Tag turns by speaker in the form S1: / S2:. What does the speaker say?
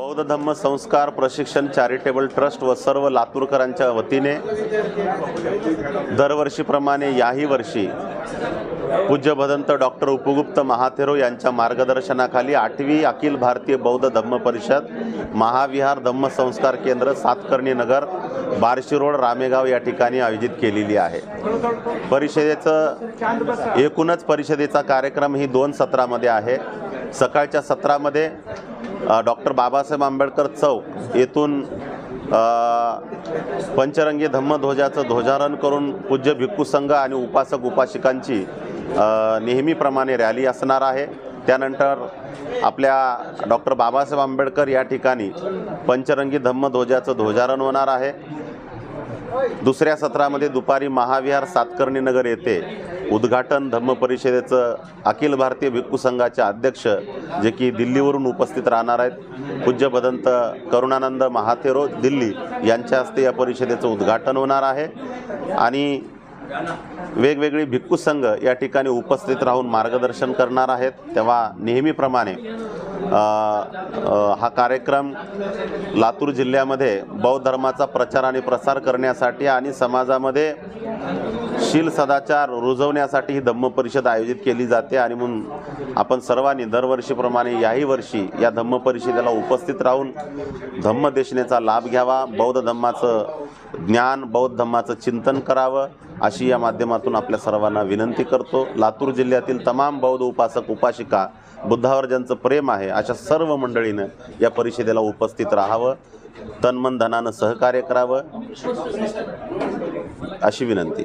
S1: बौद्ध धम्म संस्कार प्रशिक्षण चॅरिटेबल ट्रस्ट व सर्व लातूरकरांच्या वतीने दरवर्षीप्रमाणे याही वर्षी पूज्य भदंत डॉक्टर उपगुप्त महाथेरो यांच्या मार्गदर्शनाखाली आठवी अखिल भारतीय बौद्ध धम्म परिषद महाविहार धम्म संस्कार केंद्र सातकर्णी नगर बार्शी रोड रामेगाव या ठिकाणी आयोजित केलेली आहे. परिषदेचं एकूणच परिषदेचा कार्यक्रम ही दोन सत्रामध्ये आहे. सकाळच्या सत्रामध्ये डॉक्टर बाबासाहेब आंबेडकर चौक येथून पंचरंगी धम्मध्वजाचं ध्वजारोहण करून पूज्य भिक्खू संघ आणि उपासक उपासिकांची नेहमीप्रमाणे रॅली असणार आहे. त्यानंतर आपल्या डॉक्टर बाबासाहेब आंबेडकर या ठिकाणी पंचरंगी धम्मध्वजाचं ध्वजारोहण होणार आहे. दुसऱ्या सत्रामध्ये दुपारी महाविहार सातकर्णी नगर येथे उद्घाटन धम्म परिषदेचं अखिल भारतीय भिक्खू संघाचे अध्यक्ष जे की दिल्लीवरून उपस्थित राहणार आहेत पूज्य भदंत करुणानंद महाथेरो दिल्ली यांच्या हस्ते या परिषदेचं उद्घाटन होणार आहे. आणि वेगवेगळी भिक्खू संघ या ठिकाणी उपस्थित राहून मार्गदर्शन करणार आहेत. तेव्हा नेहमीप्रमाणे हा कार्यक्रम लातूर जिल्ह्यामध्ये बौद्ध धर्माचा प्रचार आणि प्रसार करण्यासाठी आणि समाजामध्ये शील सदाचार रुजवण्यासाठी ही धम्म परिषद आयोजित केली जाते आणि म्हणून आपण सर्वांनी दरवर्षीप्रमाणे याही वर्षी या धम्म परिषदेला उपस्थित राहून धम्म देशनेचा लाभ घ्यावा बौद्ध धम्माचं ज्ञान बौद्ध धम्माचं चिंतन करावं अशी या माध्यमातून आपल्या सर्वांना विनंती करतो. लातूर जिल्ह्यातील तमाम बौद्ध उपासक उपासिका बुद्धावर ज्यांचं प्रेम आहे अशा सर्व मंडळीनं या परिषदेला उपस्थित राहावं तन्मन धनानं सहकार्य करावं अशी विनंती.